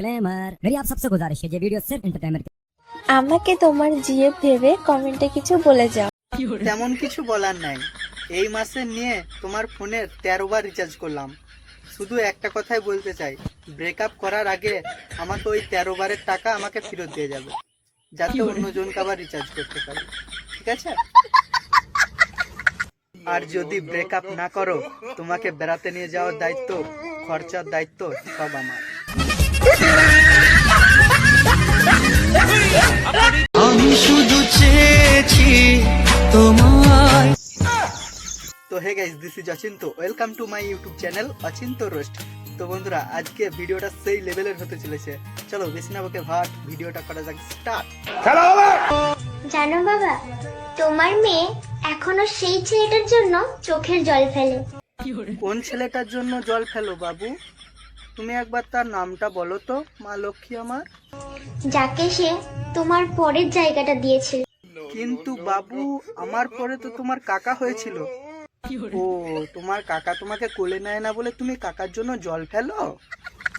Disclaimer मेरी आप सबसे गुजारिश है ये वीडियो सिर्फ एंटरटेनमेंट আমাকে তোমার জিএফ ভেবে কমেন্টে কিছু বলে যাও তেমন কিছু বলার নাই এই মাসে নিয়ে তোমার ফোনের তেরো বার রিচার্জ করলাম শুধু একটা কথাই বলতে চাই ব্রেকআপ করার আগে আমাকে ওই তেরো বারের টাকা আমাকে ফেরত দিয়ে যাবে যাতে অন্যজনকে আবার রিচার্জ করতে পারি ঠিক আছে আর যদি ব্রেকআপ না করো তোমাকে বেড়াতে নিয়ে যাওয়ার দায়িত্ব খরচার দায়িত্ব সব আমার আমি শুধু চেয়েছি তোমায়। তো hey guys this is Achinta. Welcome to my YouTube channel Achinta roast তো বন্ধুরা আজকে ভিডিওটা সেই লেভেলের হতে চলেছে। চলো বেশি না বকে ভাট ভিডিওটা করা যাক স্টার্ট জানো বাবা তোমার মেয়ে এখনও সেই ছেলেটার জন্য চোখের জল ফেলে। কোন ছেলেটার জন্য জল ফেলো বাবু? তুমি একবার তার নামটা বলো তো মা লক্ষ্মী আমার। যাকে সে তোমার পরের জায়গাটা দিয়েছে কিন্তু বাবু আমার পরে তো তোমার কাকা হয়েছিল। ও তোমার কাকা তোমাকে কোলে নেয় না বলে তুমি কাকার জন্য জল ফেলো?